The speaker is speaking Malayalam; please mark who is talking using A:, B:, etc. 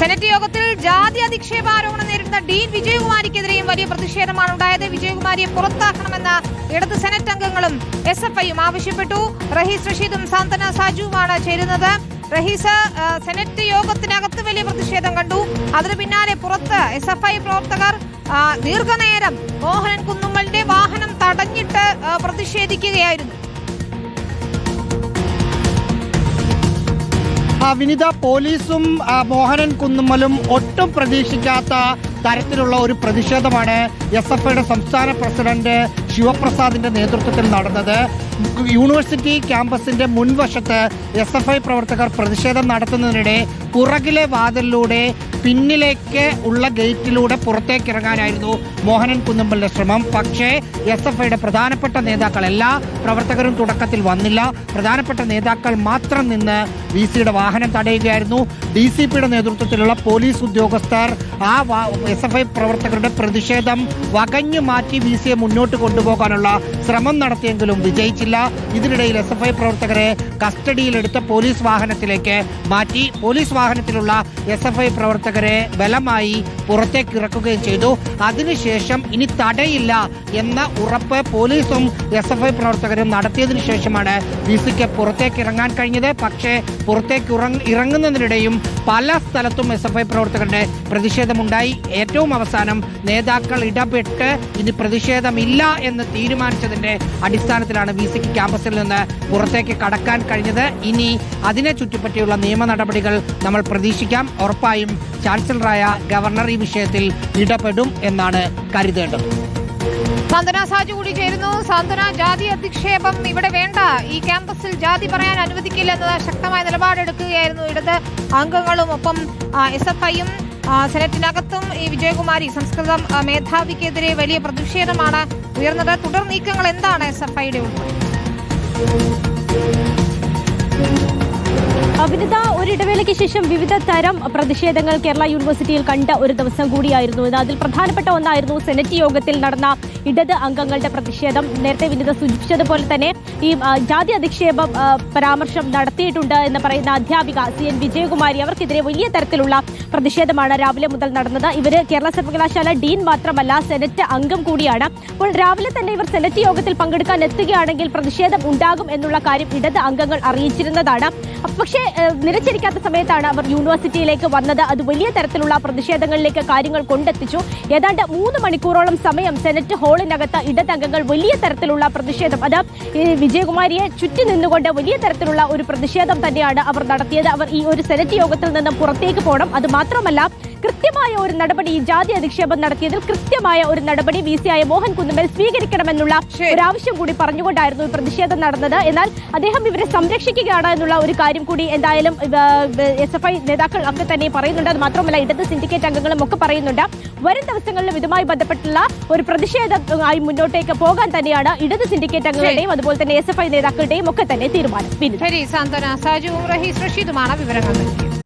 A: സെനറ്റ് യോഗത്തിൽ ജാതി അധിക്ഷേപ ആരോപണം നേരിടുന്ന ഡീൻ വിജയകുമാരിക്കെതിരെയും വലിയ പ്രതിഷേധമാണ് ഉണ്ടായത്. വിജയകുമാരിയെ പുറത്താക്കണമെന്ന ഇടത് സെനറ്റ് അംഗങ്ങളും എസ് എഫ് ഐയും ആവശ്യപ്പെട്ടു. റഹീസ് റഷീദും സാന്ത്വന സാജുവുമാണ് ചേരുന്നത്. റഹീസ് സെനറ്റ് യോഗത്തിനകത്ത് വലിയ പ്രതിഷേധം കണ്ടു. അതിനു പിന്നാലെ പുറത്ത് എസ് എഫ് ഐ പ്രവർത്തകർ ദീർഘനേരം മോഹനൻ കുന്നുമ്മലിന്റെ വാഹനം തടഞ്ഞിട്ട് പ്രതിഷേധിക്കുകയായിരുന്നു.
B: വിനിത പോലീസും മോഹനൻ കുന്നുമ്മലും ഒട്ടും പ്രതീക്ഷിക്കാത്ത തരത്തിലുള്ള ഒരു പ്രതിഷേധമാണ് എസ് എഫ് ഐയുടെ സംസ്ഥാന പ്രസിഡന്റ് ശിവപ്രസാദിന്റെ നേതൃത്വത്തിൽ നടന്നത്. യൂണിവേഴ്സിറ്റി ക്യാമ്പസിന്റെ മുൻവശത്ത് എസ് എഫ് ഐ പ്രവർത്തകർ പ്രതിഷേധം നടത്തുന്നതിനിടെ പുറകിലെ വാതിലിലൂടെ പിന്നിലേക്ക് ഉള്ള ഗേറ്റിലൂടെ പുറത്തേക്ക് ഇറങ്ങാനായിരുന്നു മോഹനൻ കുന്നുമ്പലിന്റെ ശ്രമം. പക്ഷേ എസ് എഫ് ഐയുടെ പ്രധാനപ്പെട്ട നേതാക്കൾ എല്ലാ പ്രവർത്തകരും തുടക്കത്തിൽ വന്നില്ല. പ്രധാനപ്പെട്ട നേതാക്കൾ മാത്രം നിന്ന് വി സിയുടെ വാഹനം തടയുകയായിരുന്നു. ഡി സി പിയുടെ നേതൃത്വത്തിലുള്ള പോലീസ് ഉദ്യോഗസ്ഥർ ആ എസ് എഫ് ഐ പ്രവർത്തകരുടെ പ്രതിഷേധം വകഞ്ഞു മാറ്റി വി സിയെ മുന്നോട്ട് കൊണ്ടുപോകാനുള്ള ശ്രമം നടത്തിയെങ്കിലും വിജയിച്ചില്ല. ഇതിനിടയിൽ എസ് എഫ് ഐ പ്രവർത്തകരെ കസ്റ്റഡിയിലെടുത്ത പോലീസ് വാഹനത്തിലേക്ക് മാറ്റി. പോലീസ് വാഹനത്തിലുള്ള എസ് എഫ് ഐ പ്രവർത്തകരെ ബലമായി പുറത്തേക്ക് ഇറക്കുകയും ചെയ്തു. അതിനുശേഷം ഇനി തടയില്ല എന്ന ഉറപ്പ് പോലീസും എസ് എഫ് ഐ പ്രവർത്തകരും നടത്തിയതിനു ശേഷമാണ് വി സിക്ക് പുറത്തേക്ക് ഇറങ്ങാൻ കഴിഞ്ഞത്. പക്ഷേ പുറത്തേക്ക് ഇറങ്ങുന്നതിനിടയും പല സ്ഥലത്തും എസ് എഫ് ഐ പ്രവർത്തകരുടെ പ്രതിഷേധമുണ്ടായി. ഏറ്റവും അവസാനം നേതാക്കൾ ഇടപെട്ട് ഇനി പ്രതിഷേധമില്ല എന്ന് തീരുമാനിച്ചതിന്റെ അടിസ്ഥാനത്തിലാണ് വി സിക്ക് ക്യാമ്പസിൽ നിന്ന് പുറത്തേക്ക് കടക്കാൻ കഴിഞ്ഞത്. ഇനി അതിനെ ചുറ്റിപ്പറ്റിയുള്ള നിയമ നടപടികൾ നമ്മൾ പ്രതീക്ഷിക്കാം. ഉറപ്പായും ചാൻസലറായ ഗവർണർ ഈ വിഷയത്തിൽ ഇടപെടും എന്നാണ് കരുതേണ്ടത്.
A: സാന്ത്വന സാജു കൂടി ചേരുന്നു. സാന്ത്വന ജാതി അധിക്ഷേപം ഇവിടെ വേണ്ട. ഈ ക്യാമ്പസിൽ ജാതി പറയാൻ അനുവദിക്കില്ല എന്നത് ശക്തമായ നിലപാടെടുക്കുകയായിരുന്നു ഇടത് അംഗങ്ങളും ഒപ്പം എസ് എഫ് ഐയും സെനറ്റിനകത്തും ഈ വിജയകുമാരി സംസ്കൃതം മേധാവിക്കെതിരെ വലിയ പ്രതിഷേധമാണ് ഉയർന്നത്. തുടർ നീക്കങ്ങൾ എന്താണ് എസ് എഫ് ഐയുടെ
C: അഭിനത ഒരിടവേളയ്ക്ക് ശേഷം വിവിധ തരം പ്രതിഷേധങ്ങൾ കേരള യൂണിവേഴ്സിറ്റിയിൽ കണ്ട ഒരു ദിവസം കൂടിയായിരുന്നു ഇത്. അതിൽ പ്രധാനപ്പെട്ട ഒന്നായിരുന്നു സെനറ്റ് യോഗത്തിൽ നടന്ന ഇടത് അംഗങ്ങളുടെ പ്രതിഷേധം. നേരത്തെ വിനിത സൂചിപ്പിച്ചതുപോലെ തന്നെ ഈ ജാതി അധിക്ഷേപ പരാമർശം നടത്തിയിട്ടുണ്ട് എന്ന് പറയുന്ന അധ്യാപിക സി എൻ വിജയകുമാരി അവർക്കെതിരെ വലിയ തരത്തിലുള്ള പ്രതിഷേധമാണ് രാവിലെ മുതൽ നടന്നത്. ഇവർ കേരള സർവകലാശാല ഡീൻ മാത്രമല്ല സെനറ്റ് അംഗം കൂടിയാണ്. അപ്പോൾ രാവിലെ തന്നെ ഇവർ സെനറ്റ് യോഗത്തിൽ പങ്കെടുക്കാൻ എത്തുകയാണെങ്കിൽ പ്രതിഷേധം ഉണ്ടാകും എന്നുള്ള കാര്യം ഇടത് അംഗങ്ങൾ അറിയിച്ചിരുന്നതാണ്. പക്ഷേ നിലച്ചിരിക്കാത്ത സമയത്താണ് അവർ യൂണിവേഴ്സിറ്റിയിലേക്ക് വന്നത്. അത് വലിയ തരത്തിലുള്ള പ്രതിഷേധങ്ങളിലേക്ക് കാര്യങ്ങൾ കൊണ്ടെത്തിച്ചു. ഏതാണ്ട് മൂന്ന് മണിക്കൂറോളം സമയം സെനറ്റ് ഹാളിനകത്ത് ഇടതംഗങ്ങൾ വലിയ തരത്തിലുള്ള പ്രതിഷേധം. അത് വിജയകുമാരിയെ ചുറ്റി നിന്നുകൊണ്ട് വലിയ തരത്തിലുള്ള ഒരു പ്രതിഷേധം തന്നെയാണ് അവർ നടത്തിയത്. അവർ ഈ ഒരു സെനറ്റ് യോഗത്തിൽ നിന്നും പുറത്തേക്ക് പോകണം. അത് മാത്രമല്ല കൃത്യമായ ഒരു നടപടി ഈ ജാതി അധിക്ഷേപം നടത്തിയതിൽ കൃത്യമായ ഒരു നടപടി വി സി ആയ മോഹൻ കുന്നുമേൽ സ്വീകരിക്കണമെന്നുള്ള. ഒരു ആവശ്യം കൂടി പറഞ്ഞുകൊണ്ടായിരുന്നു ഈ പ്രതിഷേധം നടന്നത്. എന്നാൽ അദ്ദേഹം ഇവരെ സംരക്ഷിക്കുകയാണ് എന്നുള്ള ഒരു കാര്യം കൂടി എന്തായാലും എസ് എഫ് ഐ നേതാക്കൾ ഒക്കെ തന്നെ പറയുന്നുണ്ട്. അത് മാത്രമല്ല ഇടത് സിൻഡിക്കേറ്റ് അംഗങ്ങളും ഒക്കെ പറയുന്നുണ്ട്. വരും ദിവസങ്ങളിലും ഇതുമായി ബന്ധപ്പെട്ടുള്ള ഒരു പ്രതിഷേധമായി മുന്നോട്ടേക്ക് പോകാൻ തന്നെയാണ് ഇടത് സിൻഡിക്കേറ്റ് അംഗങ്ങളുടെയും അതുപോലെ തന്നെ എസ് എഫ് ഐ നേതാക്കളുടെയും ഒക്കെ തന്നെ തീരുമാനം. വിനിത.
A: ശരി സാന്ത്വന. സാജുവും റഹീസ് റഷീദുമാണ് വിവരങ്ങൾ നൽകിയത്.